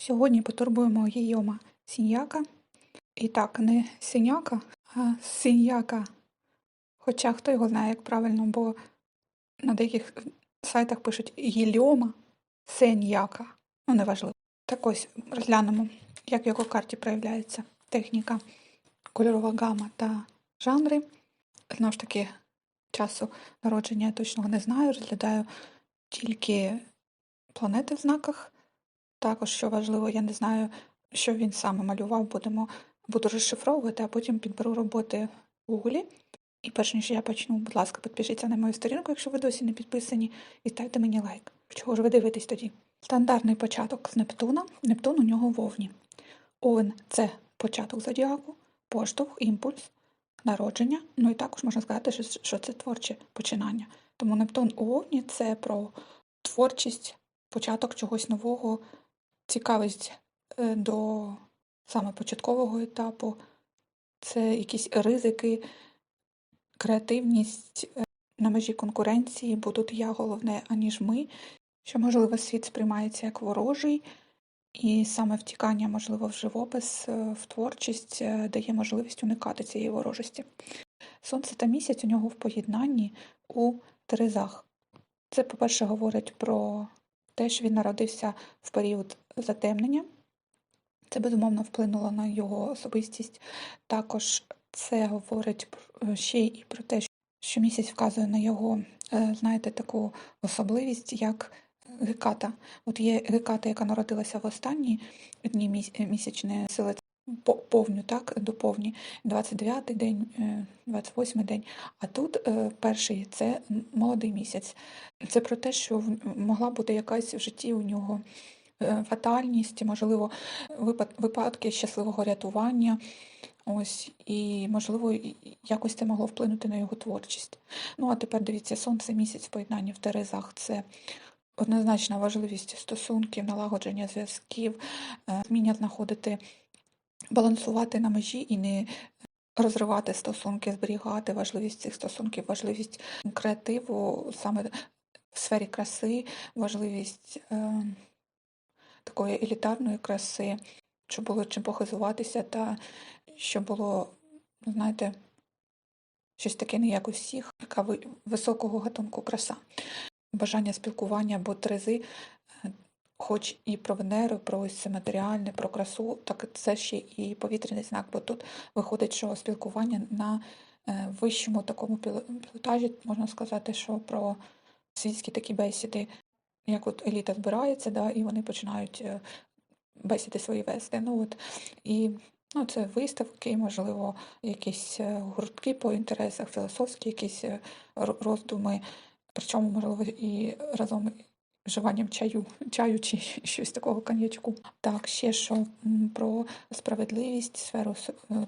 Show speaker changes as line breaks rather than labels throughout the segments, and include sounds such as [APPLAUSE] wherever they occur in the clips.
Сьогодні потурбуємо Гійома Сіньяка. І так, не Сіняка, а Сіньяка. Хоча хто його знає, як правильно, бо на деяких сайтах пишуть Гільома Сеньяка. Ну, неважливо. Так ось розглянемо, як в його карті проявляється техніка, кольорова гама та жанри. Знову ж таки, часу народження я точного не знаю, розглядаю тільки планети в знаках. Також, що важливо, я не знаю, що він саме малював, будемо, буду розшифровувати, а потім підберу роботи в Google. І перш ніж я почну, будь ласка, підпишіться на мою сторінку, якщо ви досі не підписані, і ставте мені лайк. Чого ж ви дивитесь тоді? Стандартний початок з Нептуна. Нептун у нього в Овні. Овен це початок зодіаку, поштовх, імпульс, народження. Ну і також можна сказати, що, що це творче починання. Тому Нептун у Овні це про творчість, початок чогось нового, цікавість е, до саме початкового етапу, це якісь ризики, креативність е, на межі конкуренції, бо я головне, аніж ми, що, можливо, світ сприймається як ворожий, і саме втікання, можливо, в живопис, е, в творчість дає можливість уникати цієї ворожості. Сонце та місяць у нього в поєднанні у Терезах. Це, по-перше, говорить про те, що він народився в період затемнення. Це безумовно вплинуло на його особистість. Також це говорить ще й про те, що місяць вказує на його, е, знаєте, таку особливість, як геката. От є геката, яка народилася в останні дні е, місячної сили, повню, так, до повні, 29-й день, е, 28-й день. А тут е, перший це молодий місяць. Це про те, що могла бути якась в житті у нього е, фатальність, можливо, випад- випадки щасливого рятування. Ось, і, можливо, якось це могло вплинути на його творчість. Ну, а тепер дивіться, сонце місяць в поєднанні в Терезах це однозначна важливість стосунків, налагодження зв'язків, е, вміння знаходити, балансувати на межі і не розривати стосунки, зберігати важливість цих стосунків, важливість креативу саме в сфері краси, важливість е, такої елітарної краси, щоб було чим похизуватися, та щоб було, ну, знаєте, щось таке не як у всіх, така високого гатунку краса. Бажання спілкування, бо Терези, е, хоч і про Венеру, про ось це матеріальне, про красу, так це ще і повітряний знак, бо тут виходить, що спілкування на е, вищому такому пілотажі, можна сказати, що про світські такі бесіди, як от еліта збирається, да, і вони починають е, бесіди свої вести. Ну, от, і ну, це виставки, можливо, якісь е, гуртки по інтересах, філософські якісь е, роздуми, причому, можливо, і разом вживанням чаю, [LAUGHS] чаю чи [LAUGHS] щось такого коньячку. Так, ще що про справедливість, сферу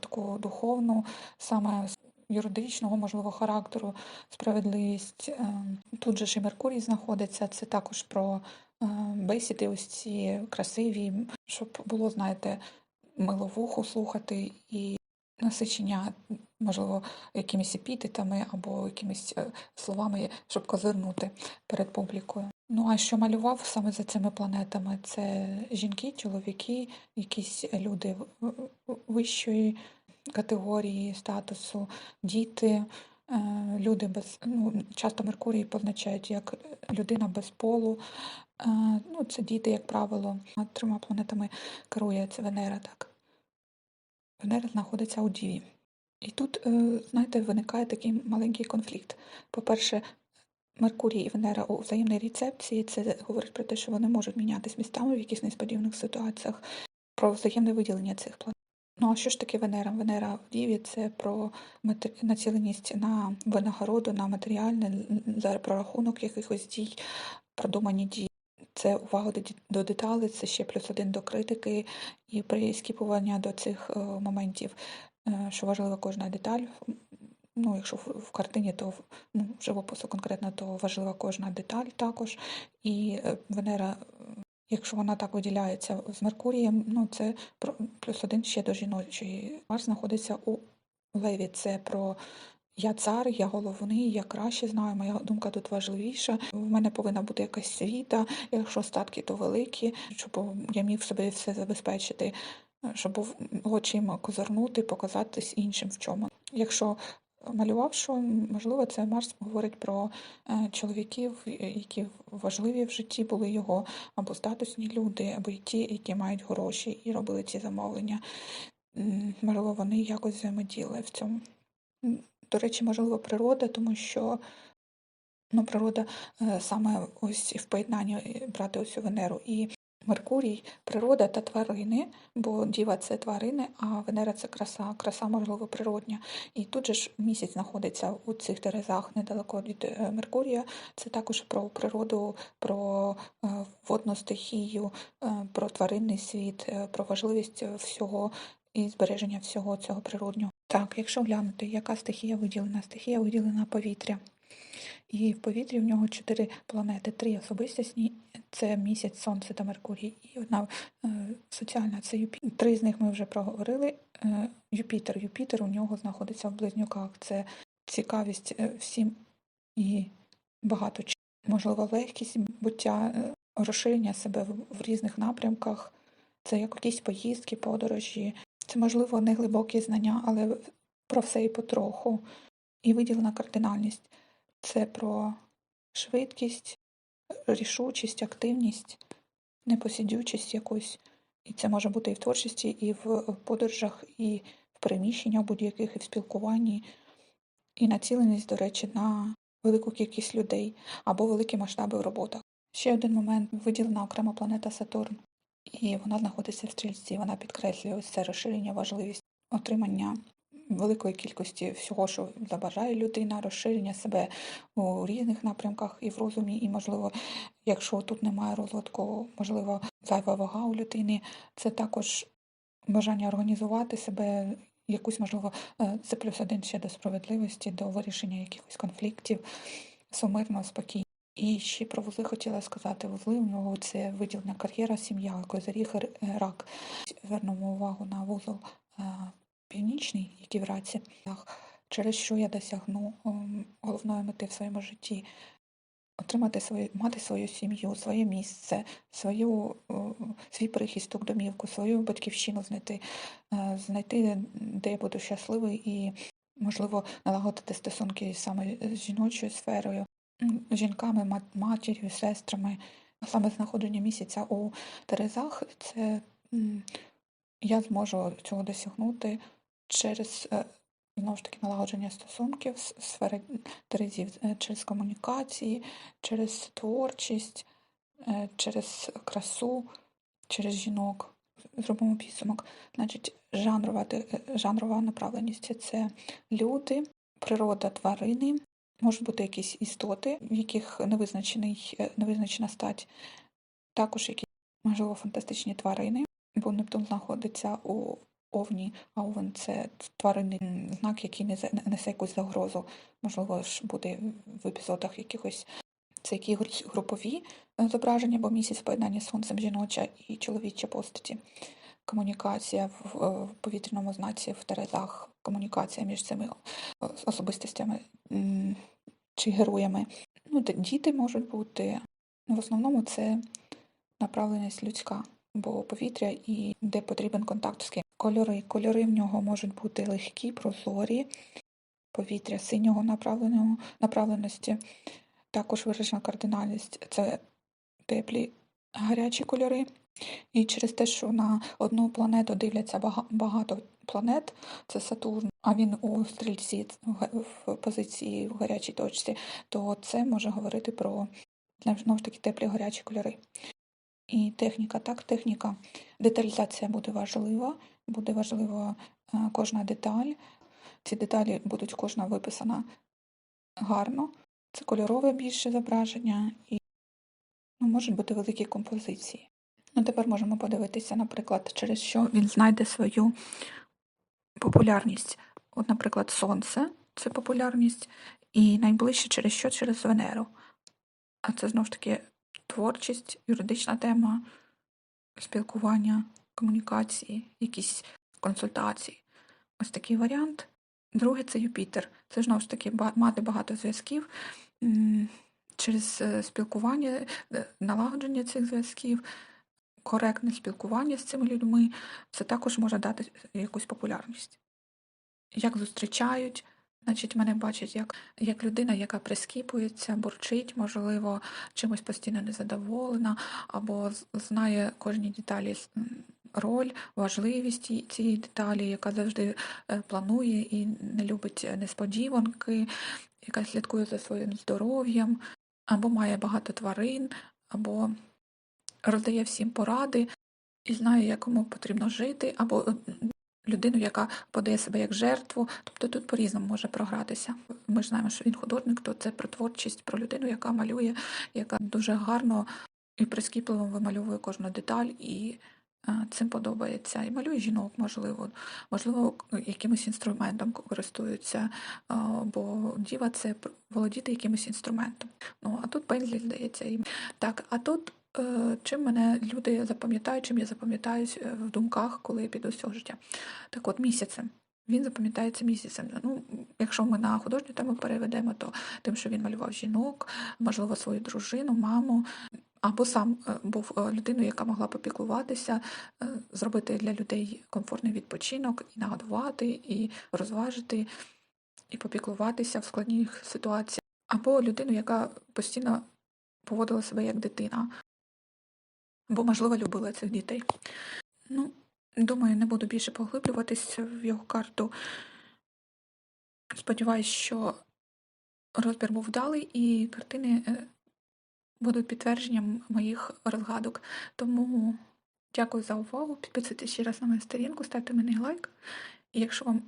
таку духовну, саме юридичного, можливо, характеру, справедливість. Е, Тут же ж і Меркурій знаходиться, це також про е, бесіди, ось ці красиві, щоб було, знаєте, мило вуху слухати і насичення, можливо, якимись епітетами або якимись е, словами, щоб козирнути перед публікою. Ну а що малював саме за цими планетами? Це жінки, чоловіки, якісь люди вищої категорії статусу, діти, е, люди без ну, часто Меркурій позначають як людина без полу. Е, Ну, це діти, як правило, трьома планетами керує це Венера, так. Венера знаходиться у Діві. І тут, е, знаєте, виникає такий маленький конфлікт. По-перше, Меркурій і Венера у взаємній рецепції це говорить про те, що вони можуть мінятись містами в якихось несподіваних ситуаціях, про взаємне виділення цих планет. Ну а що ж таке Венера? Венера в Діві це про матер- націленість на винагороду, на матеріальне, за прорахунок якихось дій, продумані дії. Це увага до деталей, це ще плюс один до критики і прискіпування до цих е, моментів, е, що важлива кожна деталь. Ну, якщо в, картині, то ну, живопису конкретно, то важлива кожна деталь також. І е, Венера, якщо вона так виділяється з Меркурієм, ну це плюс один ще до жіночої. Марс знаходиться у Леві, це про я цар, я головний, я краще знаю, моя думка тут важливіша. В мене повинна бути якась світа, якщо статки, то великі, щоб я міг собі все забезпечити, щоб був очима козирнути, показатись іншим в чому. Якщо малював, що можливо це Марс говорить про е, чоловіків, е, які важливі в житті були його, або статусні люди, або й ті, які мають гроші і робили ці замовлення. Можливо, вони якось взаємодіяли в цьому. До речі, можливо, природа, тому що ну, природа е, саме ось в поєднанні брати ось Венеру і Меркурій, природа та тварини, бо діва це тварини, а Венера це краса, краса, можливо, природня. І тут же ж місяць знаходиться у цих терезах недалеко від е, Меркурія. Це також про природу, про е, водну стихію, е, про тваринний світ, про важливість всього і збереження всього цього природнього. Так, якщо глянути, яка стихія виділена? Стихія виділена повітря. І в повітрі в нього чотири планети, три особистісні це місяць, сонце та Меркурій. І одна е, соціальна це Юпітер. Три з них ми вже проговорили. Е, Юпітер. Юпітер у нього знаходиться в близнюках. Це цікавість е, всім і багато. Можливо, легкість буття, розширення себе в, в різних напрямках. Це як якісь поїздки, подорожі. Це, можливо, не глибокі знання, але про все і потроху. І виділена кардинальність. Це про швидкість, рішучість, активність, непосидючість якусь. І це може бути і в творчості, і в подорожах, і в переміщеннях будь-яких, і в спілкуванні, і націленість, до речі, на велику кількість людей або великі масштаби в роботах. Ще один момент виділена окрема планета Сатурн, і вона знаходиться в стрільці. Вона підкреслює ось це розширення, важливість отримання великої кількості всього, що забажає людина, розширення себе у різних напрямках і в розумі, і, можливо, якщо тут немає розвитку, можливо, зайва вага у людини, це також бажання організувати себе, якусь, можливо, е, це плюс один ще до справедливості, до вирішення якихось конфліктів, сумирно, спокійно. І ще про вузли хотіла сказати. Вузли у нього це виділена кар'єра, сім'я, козиріг, е, рак. Звернемо увагу на вузол північний, який в раці, через що я досягну ем, головної мети в своєму житті. Отримати свою, мати свою сім'ю, своє місце, свою, е, свій прихисток, домівку, свою батьківщину знайти, е, знайти, де я буду щасливий і, можливо, налагодити стосунки саме з жіночою сферою, жінками, матір'ю, сестрами. Саме знаходження місяця у Терезах це я зможу цього досягнути через е, знову ж таки налагодження стосунків сфери Терезів, е, через комунікації, через творчість, е, через красу, через жінок. Зробимо підсумок. Значить, жанрова, жанрова направленість це люди, природа, тварини, можуть бути якісь істоти, в яких невизначений, невизначена стать, також якісь, можливо, фантастичні тварини, бо Нептун знаходиться у Овні, а Овен це тваринний знак, який несе, якусь загрозу. Можливо, ж буде в епізодах якихось це які гру- групові е, зображення, бо місяць в поєднанні з сонцем жіноча і чоловіча постаті. Комунікація в, е, повітряному знаці в Терезах, комунікація між цими е, особистостями чи героями. Ну, діти можуть бути. В основному це направленість людська, бо повітря і де потрібен контакт з ким. Кольори. Кольори в нього можуть бути легкі, прозорі, повітря синього направленості. Також виражена кардинальність це теплі гарячі кольори. І через те, що на одну планету дивляться багато планет, це Сатурн, а він у стрільці в позиції в гарячій точці, то це може говорити про знову ж таки теплі гарячі кольори. І техніка, так, техніка. Деталізація буде важлива, буде важлива е, кожна деталь. Ці деталі будуть кожна виписана гарно. Це кольорове більше зображення і ну, можуть бути великі композиції. Ну, тепер можемо подивитися, наприклад, через що він знайде свою популярність. От, наприклад, Сонце це популярність, і найближче через що? Через Венеру. А це знову ж таки творчість, юридична тема, спілкування, комунікації, якісь консультації. Ось такий варіант. Друге це Юпітер. Це знову ж таки мати багато зв'язків через е, спілкування, е, налагодження цих зв'язків, коректне спілкування з цими людьми. Це також може дати якусь популярність. Як зустрічають, значить, мене бачать як, як людина, яка прискіпується, бурчить, можливо, чимось постійно незадоволена, або знає кожній деталі роль, важливість цієї деталі, яка завжди е, планує і не любить несподіванки, яка слідкує за своїм здоров'ям, або має багато тварин, або роздає всім поради і знає, як кому потрібно жити, або е, людину, яка подає себе як жертву. Тобто тут по-різному може програтися. Ми ж знаємо, що він художник, то це про творчість, про людину, яка малює, яка дуже гарно і прискіпливо вимальовує кожну деталь, і е, цим подобається. І малює жінок, можливо, можливо, якимось інструментом користуються, е, бо діва це володіти якимось інструментом. Ну, а тут пензлі, здається. Так, а тут чим мене люди запам'ятають, чим я запам'ятаюсь е, в думках, коли я піду з цього життя. Так от, місяцем. Він запам'ятається місяцем. Ну, якщо ми на художню тему переведемо, то тим, що він малював жінок, можливо, свою дружину, маму, або сам е, був е, людиною, яка могла попіклуватися, е, зробити для людей комфортний відпочинок, і нагодувати, і розважити, і попіклуватися в складних ситуаціях, або людину, яка постійно поводила себе як дитина, або, можливо, любила цих дітей. Ну, думаю, не буду більше поглиблюватись в його карту. Сподіваюсь, що розбір був вдалий і картини е, будуть підтвердженням моїх розгадок. Тому дякую за увагу. Підписуйтесь ще раз на мою сторінку, ставте мені лайк. І якщо вам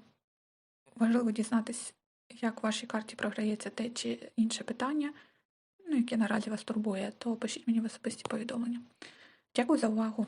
важливо дізнатись, як в вашій карті програється те чи інше питання, ну, яке наразі вас турбує, то пишіть мені в особисті повідомлення. 结果是挖空